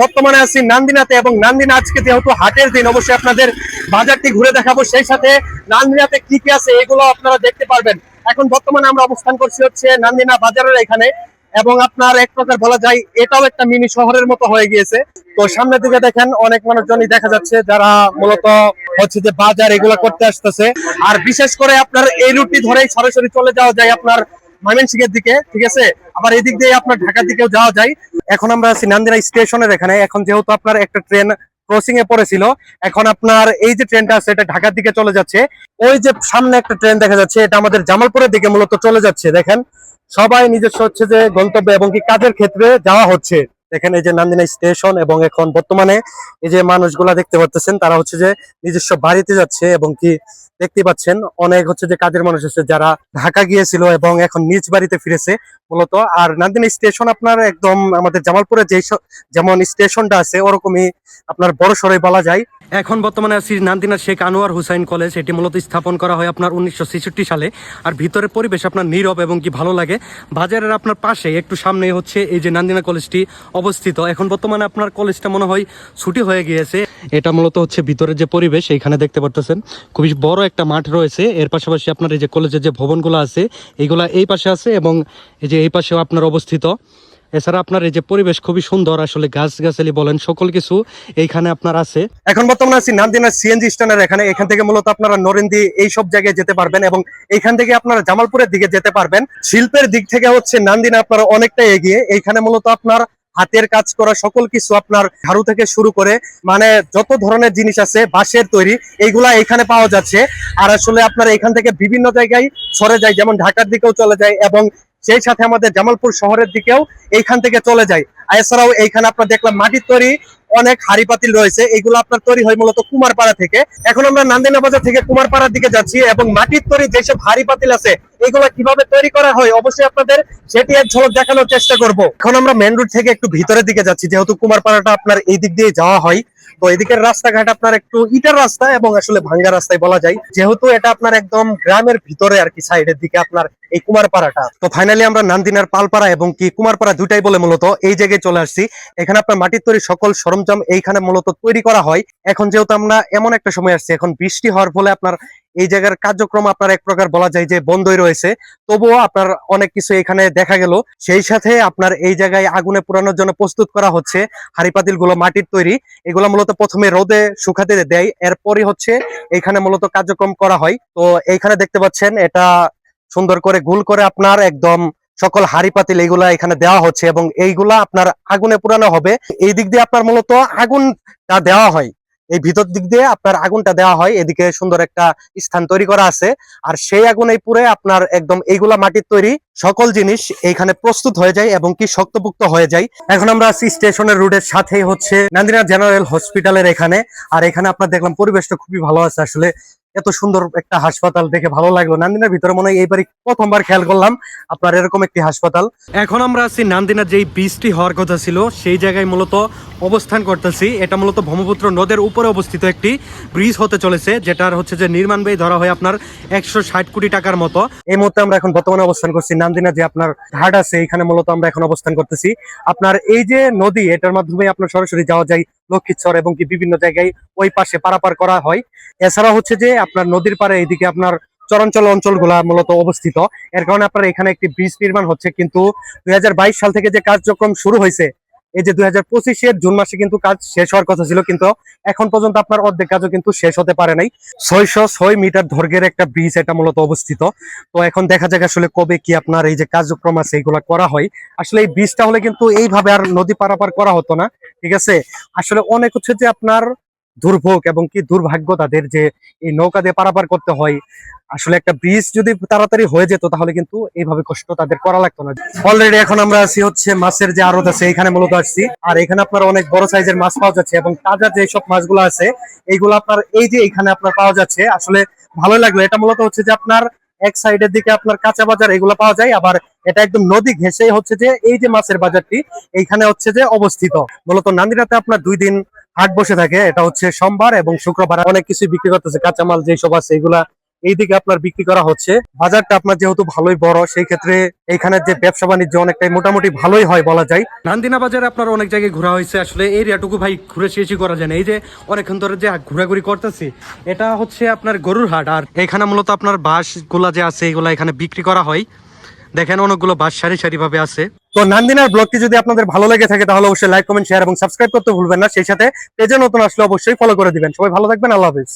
বর্তমানে আছি নান্দিনাতে, এবং নান্দিনা আজকে যেহেতু হাটের দিন, অবশ্যই আপনাদের বাজারটি ঘুরে দেখাবো। সেই সাথে নান্দিনাতে কি কি আছে, এগুলো আপনারা দেখতে পারবেন। এখন বর্তমানে আমরা অবস্থান করছি হচ্ছে নান্দিনা বাজারের এখানে। এবং আপনার এক প্রকার বলা যায়, এটাও একটা মিনি শহরের মতো হয়ে গিয়েছে। তো সামনের দিকে দেখেন, অনেক মানুষজনই দেখা যাচ্ছে যারা মূলত হচ্ছে যে বাজার এগুলো করতে আসতেছে। আর বিশেষ করে আপনার এই রুটটি ধরেই সরাসরি চলে যাওয়া যায় আপনার ময়মনসিংহের দিকে, ঠিক আছে? আবার এই দিক দিয়ে আপনার ঢাকার দিকেও যাওয়া যায়। এখন আমরা আছি নান্দিনা স্টেশনের এখানে। এখন যেহেতু আপনার একটা ট্রেন ক্রসিং এ পড়েছিল, এখন আপনার এই যে ট্রেনটা আছে, এটা ঢাকার দিকে চলে যাচ্ছে। ওই যে সামনে একটা ট্রেন দেখা যাচ্ছে, এটা আমাদের জামালপুরের দিকে মূলত চলে যাচ্ছে, দেখেন। সবাই নিজস্ব হচ্ছে যে গন্তব্য এবং কি কাজের ক্ষেত্রে যাওয়া হচ্ছে। দেখেন এই যে নান্দিনা স্টেশন এবং এখন বর্তমানে এই যে মানুষগুলা দেখতে পাচ্ছেন তারা হচ্ছে যে নিজস্ব বাড়িতে যাচ্ছে এবং কি দেখতে পাচ্ছেন অনেক হচ্ছে যে কাজের মানুষ আছে যারা ঢাকা গিয়েছিল এবং এখন নিজ বাড়িতে ফিরেছে মূলত। আর নান্দিনা স্টেশন আপনার একদম আমাদের জামালপুরে যে যেমন স্টেশনটা আছে, ওরকমই আপনার বড় সড়ই বলা যায়। এখন বর্তমানে আছি নান্দিনা শেখ আনোয়ার হুসাইন কলেজ, এটি মূলত স্থাপন করা হয় আপনার উনিশশো ছেষট্টি সালে। আর ভিতরের পরিবেশ আপনার নীরব এবং কি ভালো লাগে। বাজারের আপনার পাশে, একটু সামনে হচ্ছে এই যে নান্দিনা কলেজটি অবস্থিত। এখন বর্তমানে আপনার কলেজটা মনে হয় ছুটি হয়ে গিয়েছে। এটা মূলত হচ্ছে ভিতরের যে পরিবেশ, এইখানে দেখতে পারতেছেন। খুবই বড় একটা মাঠ রয়েছে। এর পাশাপাশি আপনার এই যে কলেজের যে ভবনগুলো আছে এইগুলা এই পাশে আছে এবং এই যে এই পাশেও আপনার অবস্থিত। এছাড়া আপনার এই যে পরিবেশ খুবই সুন্দর, আসলে গাছ গাছালি বলেন, সকল কিছু এইখানে আপনার আছে। এখন বর্তমানে আছি নান্দিনা সিএনজি স্ট্যান্ডের এখানে। এখান থেকে মূলত আপনারা নরেন্দি এই সব জায়গায় যেতে পারবেন এবং এখান থেকে আপনারা জামালপুরের দিকে যেতে পারবেন। শিল্পের দিক থেকে হচ্ছে নান্দিনা আপনারা অনেকটা এগিয়ে। এইখানে মূলত আপনার হাতের কাজ করা সকল কিছু আপনার ঝাড়ু থেকে শুরু করে মানে যত ধরনের জিনিস আছে, বাঁশের তৈরি, এইগুলা এখানে পাওয়া যাচ্ছে। আর আসলে আপনার এখান থেকে বিভিন্ন জায়গায় সরে যায়, যেমন ঢাকার দিকেও চলে যায় এবং সেই সাথে আমাদের জামালপুর শহরের দিকেও এইখান থেকে চলে যায়। এছাড়াও এইখানে আপনার দেখলাম মাটির তৈরি অনেক হাড়ি পাতিল রয়েছে। এগুলো আপনার তৈরি হয় মূলত কুমারপাড়া থেকে। এখন আমরা নান্দিনা বাজার থেকে কুমারপাড়ার দিকে যাচ্ছি এবং মাটির তৈরি যেসব হাড়ি পাতিল আছে এগুলো কীভাবে তৈরি করা হয় অবশ্যই আপনাদের সেটি এক ঝলক দেখানোর চেষ্টা করব। এখন আমরা মেন রোড থেকে একটু ভিতরের দিকে যাচ্ছি, যেহেতু কুমারপাড়াটা আপনার এই দিক দিয়ে যাওয়া হয়। তো এদিকের রাস্তাঘাট আপনার একটু ইটার রাস্তা এবং আসলে ভাঙ্গা রাস্তায় বলা যায়। যেহেতু এটা আপনার একদম গ্রামের ভিতরে আর কি সাইডের দিকে আপনার এই কুমারপাড়াটা। তো ফাইনালি আমরা নান্দিনার পালপাড়া এবং কি কুমারপাড়া দুটাই বলে মূলত এই জায়গায় চলে আসছি। এখানে আপনার মাটির তৈরি সকল সরঞ্জাম এইখানে মূলত তৈরি করা হয়। এখন যেহেতু আমরা এমন একটা সময় আসছি, এখন বৃষ্টি হওয়ার ফলে আপনার এই জায়গার কার্যক্রম আপনার এক প্রকার বলা যায় যে বন্ধই রয়েছে। তবুও আপনার অনেক কিছু এখানে দেখা গেল। সেই সাথে আপনার এই জায়গায় আগুনে পোড়ানোর জন্য প্রস্তুত করা হচ্ছে হাড়ি পাতিলগুলো মাটির তৈরি। এগুলো মূলত প্রথমে রোদে শুকাতে দেয়, এরপরই হচ্ছে এখানে মূলত কার্যক্রম করা হয়। তো এইখানে দেখতে পাচ্ছেন, এটা সুন্দর করে গুল করে আপনার একদম সকল হাড়ি পাতিল এইগুলা এখানে দেওয়া হচ্ছে এবং এইগুলা আপনার আগুনে পুরানো হবে। এই দিক দিয়ে আপনার মূলত আগুনটা দেওয়া হয়। এই ভিতর দিক দিয়ে আপনার আগুনটা দেওয়া হয়। এদিকে সুন্দর একটা স্থান তৈরি করা আছে। আর সেই আগুনে পুরে আপনার একদম এইগুলা মাটির তৈরি সকল জিনিস এইখানে প্রস্তুত হয়ে যায় এবং কি শক্তপুক্ত হয়ে যায়। এখন আমরা আছি স্টেশনের রুটের সাথেই হচ্ছে নান্দিনা জেনারেল হসপিটালের এখানে। আর এখানে আপনার দেখলাম পরিবেশটা খুবই ভালো আছে আসলে। এত সুন্দর একটা হাসপাতাল দেখে ভালো লাগল। নান্দিনার ভিতরে মনে হয় এইবারই প্রথমবার খেয়াল করলাম, আপনার এরকম একটি হাসপাতাল। এখন আমরা আছি নান্দিনার যেই বীজটি হওয়ার কথা ছিল, সেই জায়গায় মূলত অবস্থান করতেছি। এটা মূলত ব্রহ্মপুত্র নদের উপরে অবস্থিত একটি ব্রিজ হতে চলেছে, যেটার হচ্ছে যে নির্মাণ ব্যয় ধরা হয় আপনার একশো ষাট কোটি টাকার মতো। এই মুহূর্তে আমরা এখন বর্তমানে অবস্থান করছি নান্দিনা যে আপনার ঘাট আছে, এখানে মূলত আমরা এখন অবস্থান করতেছি। আপনার এই যে নদী, এটার মাধ্যমে আপনার সরাসরি যাওয়া যায় লক্ষ্মীশ্বর এবং কি বিভিন্ন জায়গায় ওই পাশে পারাপার করা হয়। এছাড়া হচ্ছে যে আপনার নদীর পারে এইদিকে আপনার চরাঞ্চল অঞ্চলগুলা মূলত অবস্থিত। এর কারণে আপনার এখানে একটি ব্রিজ নির্মাণ হচ্ছে। কিন্তু দুই হাজার বাইশ সাল থেকে যে কার্যক্রম শুরু হয়েছে এই যে দুই হাজার জুন মাসে কিন্তু কাজ শেষ হওয়ার কথা ছিল, কিন্তু এখন পর্যন্ত আপনার অর্ধেক কাজও কিন্তু শেষ হতে পারে নাই। ছয়শো ছয় মিটার দৈর্ঘ্যের একটা ব্রিজ এটা মূলত অবস্থিত। তো এখন দেখা যাক আসলে কবে কি আপনার এই যে কার্যক্রম আছে, এইগুলা করা হয়। আসলে এই ব্রিজটা হলে কিন্তু এইভাবে আর নদী পারাপার করা হতো না, ঠিক আছে? আসলে অনেক হচ্ছে যে আপনার দুর্ভোগ এবং কি দুর্ভাগ্য তাদের যে এই নৌকা দিয়ে পারাপার করতে হয়। আসলে একটা ব্রিজ যদি তাড়াতাড়ি হয়ে যেত, তাহলে কিন্তু এইভাবে কষ্ট তাদের করা লাগতো না। অলরেডি এখন আমরা আছি হচ্ছে মাছের যে আড়ত আছে, এখানে মূলত আসছি। আর এখানে আপনার অনেক বড় সাইজের মাছ পাওয়া যাচ্ছে এবং তাজা যে সব মাছগুলো আছে, এইগুলো আপনার এই যে এখানে আপনার পাওয়া যাচ্ছে, আসলে ভালো লাগল। এটা মূলত হচ্ছে যে আপনার এক সাইডের দিকে আপনার কাঁচা বাজার এগুলো পাওয়া যায়, আবার এটা একদম নদী ঘেঁষে হচ্ছে যে এই যে মাছের বাজারটি, এইখানে হচ্ছে যে অবস্থিত। মূলত নান্দিরাতে আপনার দুই দিন হাট বসে থাকে, এটা হচ্ছে সোমবার এবং শুক্রবার। অনেক কিছু বিক্রি করতেছে, কাঁচামাল যেসব আছে এগুলা এইদিকে আপনার বিক্রি করা হচ্ছে। বাজারটা আপনার যেহেতু ভালোই বড়, সেই ক্ষেত্রে এখানে যে ব্যবসা বাণিজ্য অনেকটাই মোটামুটি ভালোই হয় বলা যায়। নান্দিনা বাজারে আপনার অনেক জায়গায় ঘোরা হয়েছে, আসলে এরিয়াটুকু ভাই ঘুরে শেষই করা যায় না। এই যে অনেকক্ষণ ধরে যে ঘোরাঘুরি করতেছি, এটা হচ্ছে আপনার গরুর হাট। আর এখানে মূলত আপনার বাঁশগুলা যে আছে, এগুলা এখানে বিক্রি করা হয়। দেখেন অনেকগুলো বাস সারি সারি ভাবে আছে। তো নান্দিনার ব্লগটি যদি আপনাদের ভালো লেগে থাকে, তাহলে অবশ্যই লাইক কমেন্ট শেয়ার এবং সাবস্ক্রাইব করতে ভুলবেন না। সেই সাথে পেজে নতুন আসলে অবশ্যই ফলো করে দিবেন। সবাই ভালো থাকবেন, আল্লাহ হাফিজ।